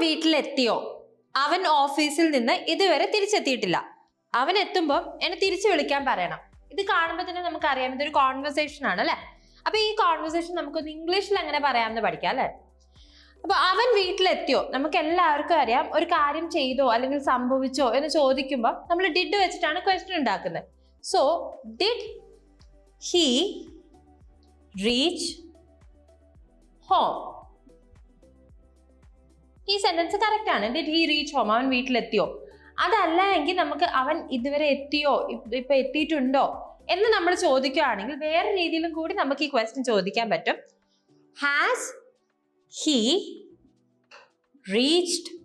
വീട്ടിലെത്തിയോ? അവൻ ഓഫീസിൽ നിന്ന് ഇതുവരെ തിരിച്ചെത്തിയിട്ടില്ല. അവൻ എത്തുമ്പോൾ എന്നെ തിരിച്ചു വിളിക്കാൻ പറയണം. ഇത് കാണുമ്പോൾ തന്നെ നമുക്ക് അറിയാം ഇതൊരു കോൺവെർസേഷൻ ആണ് അല്ലെ? അപ്പൊ ഈ കോൺവെർസേഷൻ നമുക്കൊന്ന് ഇംഗ്ലീഷിൽ എങ്ങനെ പറയാമെന്ന് പഠിക്കാം അല്ലെ? അപ്പൊ അവൻ വീട്ടിലെത്തിയോ? നമുക്ക് എല്ലാവർക്കും അറിയാം ഒരു കാര്യം ചെയ്തോ അല്ലെങ്കിൽ സംഭവിച്ചോ എന്ന് ചോദിക്കുമ്പോൾ നമ്മൾ ഡിഡ് വെച്ചിട്ടാണ് ക്വസ്റ്റ്യൻ ഉണ്ടാക്കുന്നത്. So did he reach home ഈ സെന്റൻസ് കറക്റ്റ് ആണ്. ഡിഡ് ഹി റീച്ച് ഹോം അവൻ വീട്ടിലെത്തിയോ? അതല്ല എങ്കിൽ നമുക്ക് അവൻ ഇതുവരെ എത്തിയോ? ഇപ്പ- എത്തിയിട്ടുണ്ടോ? എന്ന് നമ്മൾ ചോദിക്കുകയാണെങ്കിൽ വേറെ രീതിയിലും കൂടി നമുക്ക് ഈ ക്വസ്റ്റ്യൻ ചോദിക്കാൻ പറ്റും. ഹാസ് ഹി റീച്ച്ഡ്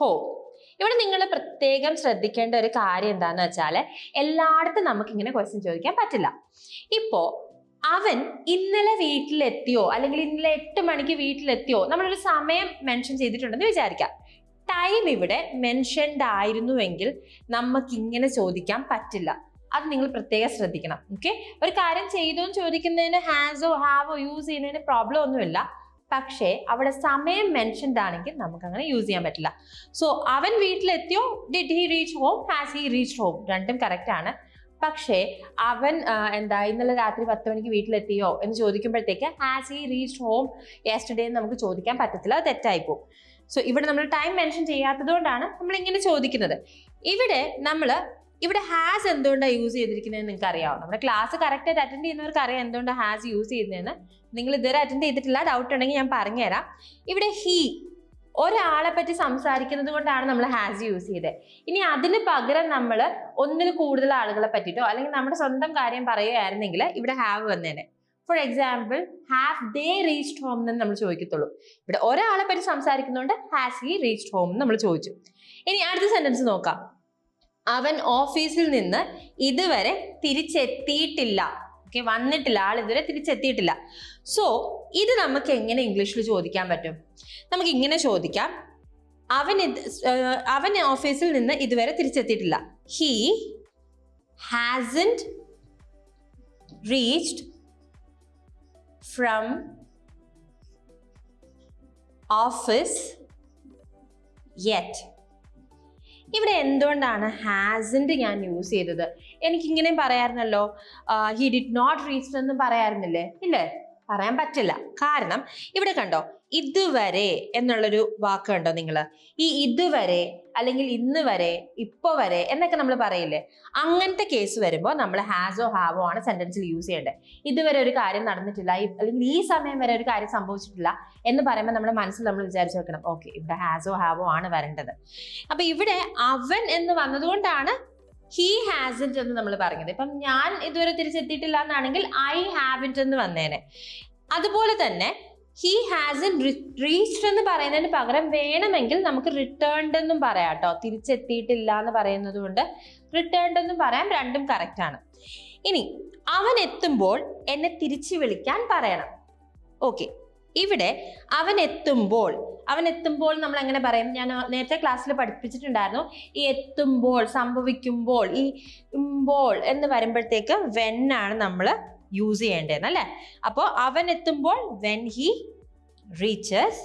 ഹോം ഇവിടെ നിങ്ങൾ പ്രത്യേകം ശ്രദ്ധിക്കേണ്ട ഒരു കാര്യം എന്താണെന്ന് വെച്ചാൽ എല്ലായിടത്തും നമുക്ക് ഇങ്ങനെ ക്വസ്റ്റ്യൻ ചോദിക്കാൻ പറ്റില്ല. ഇപ്പോ അവൻ ഇന്നലെ വീട്ടിലെത്തിയോ? അല്ലെങ്കിൽ ഇന്നലെ എട്ട് മണിക്ക് വീട്ടിലെത്തിയോ? നമ്മളൊരു സമയം മെൻഷൻ ചെയ്തിട്ടുണ്ടെന്ന് വിചാരിക്കാം. ടൈം ഇവിടെ മെൻഷൻഡ് ആയിരുന്നുവെങ്കിൽ നമുക്ക് ഇങ്ങനെ ചോദിക്കാൻ പറ്റില്ല. അത് നിങ്ങൾ പ്രത്യേകം ശ്രദ്ധിക്കണം. ഓക്കെ ഒരു കാര്യം ചെയ്തോ എന്ന് ചോദിക്കുന്നതിന് ഹാസോ ഹാവോ യൂസ് ചെയ്യുന്നതിന് പ്രോബ്ലം ഒന്നുമില്ല. പക്ഷേ അവിടെ സമയം മെൻഷൻഡ് ആണെങ്കിൽ നമുക്ക് അങ്ങനെ യൂസ് ചെയ്യാൻ പറ്റില്ല. സോ അവൻ വീട്ടിലെത്തിയോ? Did he reach home has he reach home രണ്ടും കറക്റ്റ് ആണ്. പക്ഷേ അവൻ എന്താ ഇന്നലെ രാത്രി പത്ത് മണിക്ക് വീട്ടിലെത്തിയോ എന്ന് ചോദിക്കുമ്പോഴത്തേക്ക് has he reach home yesterday എന്ന് നമുക്ക് ചോദിക്കാൻ പറ്റത്തില്ല. അത് തെറ്റായി പോകും സോ ഇവിടെ നമ്മൾ ടൈം മെൻഷൻ ചെയ്യാത്തത് കൊണ്ടാണ് നമ്മൾ ഇങ്ങനെ ചോദിക്കുന്നത്. ഇവിടെ നമ്മൾ ഇവിടെ ഹാസ് എന്തുകൊണ്ടാണ് യൂസ് ചെയ്തിരിക്കുന്നതെന്ന് നിങ്ങൾക്ക് അറിയാവും? നമ്മുടെ ക്ലാസ് കറക്റ്റ് ആയിട്ട് അറ്റൻഡ് ചെയ്യുന്നവർക്ക് അറിയാം എന്തുകൊണ്ടാണ് ഹാസ് യൂസ് ചെയ്യുന്നതെന്ന്. നിങ്ങൾ ഇതുവരെ അറ്റൻഡ് ചെയ്തിട്ടില്ല. ഡൗട്ട് ഉണ്ടെങ്കിൽ ഞാൻ പറഞ്ഞുതരാം. ഇവിടെ ഹീ ഒരാളെ പറ്റി സംസാരിക്കുന്നത് കൊണ്ടാണ് നമ്മൾ ഹാസ് യൂസ് ചെയ്തത് ഇനി അതിന് പകരം നമ്മൾ ഒന്നിൽ കൂടുതൽ ആളുകളെ പറ്റിയിട്ടോ അല്ലെങ്കിൽ നമ്മുടെ സ്വന്തം കാര്യം പറയുകയായിരുന്നെങ്കിൽ ഇവിടെ ഹാവ് വന്നേനെ. For example have they reached home എന്ന് നമ്മൾ ചോദിക്കത്തുള്ളൂ. ഇവിടെ ഒരാളെ പറ്റി സംസാരിക്കുന്നതുകൊണ്ട് ഹാസ് ഹി റീച്ച്ഡ് ഹോം എന്ന് നമ്മൾ ചോദിച്ചു. ഇനി അടുത്ത സെന്റൻസ് നോക്കാം. അവൻ ഓഫീസിൽ നിന്ന് ഇതുവരെ തിരിച്ചെത്തിയിട്ടില്ല. ഓക്കെ വന്നിട്ടില്ല. ആൾ ഇതുവരെ തിരിച്ചെത്തിയിട്ടില്ല. സോ ഇത് നമുക്ക് എങ്ങനെ ഇംഗ്ലീഷിൽ ചോദിക്കാൻ പറ്റും? നമുക്ക് ഇങ്ങനെ ചോദിക്കാം. അവൻ അവൻ ഓഫീസിൽ നിന്ന് ഇതുവരെ തിരിച്ചെത്തിയിട്ടില്ല. He hasn't reached from office yet ഇവിടെ എന്തുകൊണ്ടാണ് ഹാസിന്റെ ഞാൻ യൂസ് ചെയ്തത്? എനിക്ക് ഇങ്ങനെയും പറയാറുണ്ടല്ലോ ഹി ഡിഡ് നോട്ട് റീച്ച് എന്ന് പറയാറുന്നില്ലേ ഇല്ലേ? പറയാൻ പറ്റില്ല. കാരണം ഇവിടെ കണ്ടോ ഇതുവരെ എന്നുള്ളൊരു വാക്ക് കണ്ടോ നിങ്ങൾ ഈ ഇതുവരെ അല്ലെങ്കിൽ ഇന്ന് വരെ ഇപ്പൊ വരെ എന്നൊക്കെ നമ്മൾ പറയില്ലേ? അങ്ങനത്തെ കേസ് വരുമ്പോൾ നമ്മൾ ഹാസോ ഹാവോ ആണ് സെന്റൻസിൽ യൂസ് ചെയ്യേണ്ടത് ഇതുവരെ ഒരു കാര്യം നടന്നിട്ടില്ല അല്ലെങ്കിൽ ഈ സമയം വരെ ഒരു കാര്യം സംഭവിച്ചിട്ടില്ല എന്ന് പറയുമ്പോൾ നമ്മുടെ മനസ്സിൽ നമ്മൾ വിചാരിച്ചു വെക്കണം. ഓക്കെ ഇവിടെ ഹാസോ ഹാവോ ആണ് വരേണ്ടത്. അപ്പൊ ഇവിടെ അവൻ എന്ന് വന്നതുകൊണ്ടാണ് ഹി ഹാസിന്റ് എന്ന് നമ്മൾ പറഞ്ഞത് ഇപ്പം ഞാൻ ഇതുവരെ തിരിച്ചെത്തിയിട്ടില്ല എന്നാണെങ്കിൽ ഐ ഹാവിന്റ് എന്ന് വന്നേനെ. അതുപോലെ തന്നെ ഹി ഹാസൻ റീച്ച്ഡ് എന്ന് പറയുന്നതിന് പകരം വേണമെങ്കിൽ നമുക്ക് റിട്ടേൺഡ് എന്നും പറയാം കേട്ടോ. തിരിച്ചെത്തിയിട്ടില്ല എന്ന് പറയുന്നത് കൊണ്ട് റിട്ടേൺഡ് എന്നും പറയാം രണ്ടും കറക്റ്റ് ആണ്. ഇനി അവൻ എത്തുമ്പോൾ എന്നെ തിരിച്ചു വിളിക്കാൻ പറയണം. ഓക്കെ ഇവിടെ അവൻ എത്തുമ്പോൾ അവൻ എത്തുമ്പോൾ നമ്മൾ എങ്ങനെ പറയും? ഞാൻ നേരത്തെ ക്ലാസ്സിൽ പഠിപ്പിച്ചിട്ടുണ്ടായിരുന്നു. ഈ എത്തുമ്പോൾ സംഭവിക്കുമ്പോൾ ഈ ഇമ്പോൾ എന്ന് വരുമ്പോഴത്തേക്ക് വെൻ ആണ് നമ്മൾ യൂസ് ചെയ്യേണ്ടതെന്ന് അല്ലേ? അപ്പോൾ അവൻ എത്തുമ്പോൾ വെൻ ഹി റീച്ചസ്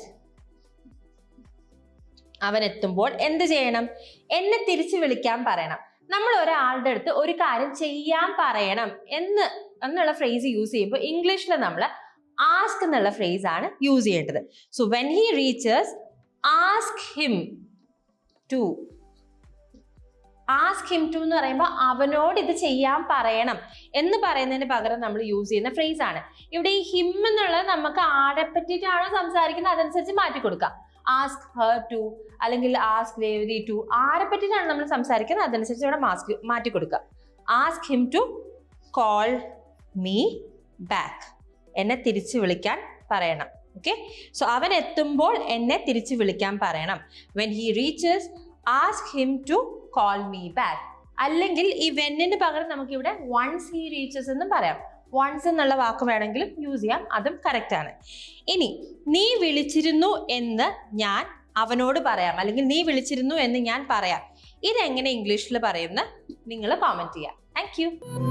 അവൻ എത്തുമ്പോൾ എന്ത് ചെയ്യണം? എന്നെ തിരിച്ചു വിളിക്കാൻ പറയണം. നമ്മൾ ഒരാളുടെ അടുത്ത് ഒരു കാര്യം ചെയ്യാൻ പറയണം എന്ന് എന്നുള്ള ഫ്രേസ് യൂസ് ചെയ്യുമ്പോൾ ഇംഗ്ലീഷിൽ നമ്മൾ ആസ്ക് എന്നുള്ള ഫ്രേസ് ആണ് യൂസ് ചെയ്യേണ്ടത്. So when he reaches ask him to ask him to എന്ന് പറയുമ്പോൾ അവനോട് ഇത് ചെയ്യാൻ പറയണം എന്ന് പറയുന്നതിന് പകരം നമ്മൾ യൂസ് ചെയ്യുന്ന ഫ്രേസ് ആണ്. ഇവിടെ ഈ ഹിം എന്നുള്ളത് നമുക്ക് ആരെ പറ്റിയിട്ടാണോ സംസാരിക്കുന്നത്? അതനുസരിച്ച് മാറ്റി കൊടുക്കാം ആസ്ക് ഹർ ടു അല്ലെങ്കിൽ ആസ്ക് ദേവതി ടു ആരെ പറ്റിയിട്ടാണ് നമ്മൾ സംസാരിക്കുന്നത്? അതനുസരിച്ച് ഇവിടെ മാസ്ക് മാറ്റി കൊടുക്കുക. Ask him to call me back എന്നെ തിരിച്ചു വിളിക്കാൻ പറയണം. ഓക്കെ സോ അവൻ എത്തുമ്പോൾ എന്നെ തിരിച്ചു വിളിക്കാൻ പറയണം. When he reaches ask him to call me back അല്ലെങ്കിൽ ഈ വെന്നിന് പകരം നമുക്ക് ഇവിടെ വൺസ് ഹി റീച്ചസ് എന്നും പറയാം. വൺസ് എന്നുള്ള വാക്ക് വേണമെങ്കിലും യൂസ് ചെയ്യാം. അതും കറക്റ്റ് ആണ്. ഇനി നീ വിളിച്ചിരുന്നു എന്ന് ഞാൻ അവനോട് പറയാം. അല്ലെങ്കിൽ നീ വിളിച്ചിരുന്നു എന്ന് ഞാൻ പറയാം. ഇതെങ്ങനെ ഇംഗ്ലീഷിൽ പറയുന്ന നിങ്ങൾ കോമെന്റ് ചെയ്യാം. Thank